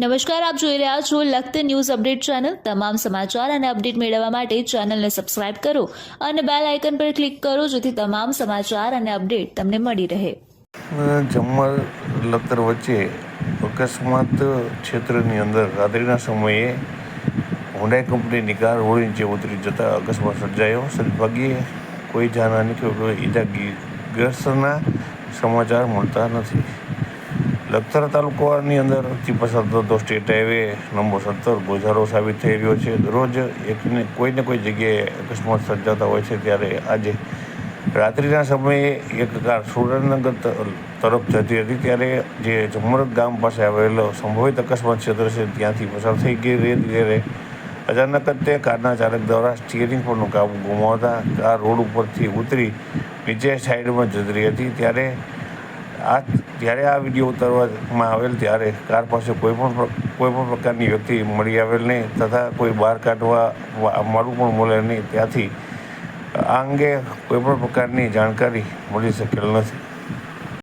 નમસ્કાર, આપ જોઈ રહ્યા છો લખત ન્યૂઝ અપડેટ ચેનલ. તમામ સમાચાર અને અપડેટ મેળવવા માટે ચેનલને સબસ્ક્રાઇબ કરો અને બેલ આઇકન પર ક્લિક કરો જેથી તમામ સમાચાર અને અપડેટ તમને મળી રહે. જમવા લખતર વચ્ચે અકસ્માત ક્ષેત્રની અંદર રાત્રિના સમયે હોન્ડાઈ કંપનીની કાર હોળી નીચે ઉતરી જતા અકસ્માત સર્જાયો. સદભાગ્યે કોઈ જાનહાની કે કોઈ ઇજાગ્રસ્તના સમાચાર મળતા નથી. લખતર તાલુકાની અંદરથી પસાર થતો સ્ટેટ હાઈવે નંબર સત્તર ગોઝારો સાબિત થઈ રહ્યો છે. દરરોજ એકને કોઈને કોઈ જગ્યાએ અકસ્માત સર્જાતા હોય છે ત્યારે આજે રાત્રિના સમયે એક કાર સુરેન્દ્રનગર તરફ જતી હતી ત્યારે જે જમરક ગામ પાસે આવેલો સંભવિત અકસ્માત ક્ષેત્ર છે ત્યાંથી પસાર થઈ ગઈ રહી ત્યારે અચાનક જ તે કારના ચાલક દ્વારા સ્ટિયરિંગ પરનો કાબુ ગુમાવતા કાર રોડ ઉપરથી ઉતરી નીચે સાઈડમાં જતી હતી ત્યારે આ જ્યારે આ વીડિયો ઉતારવામાં આવેલ ત્યારે કાર પાસે કોઈ પણ કોઈ પણ પ્રકારની વ્યક્તિ મળી આવેલ નહીં તથા કોઈ બહાર કાઢવા મળવું પણ મળે નહીં. ત્યાંથી આ અંગે કોઈ પણ પ્રકારની જાણકારી મળી શકેલ નથી.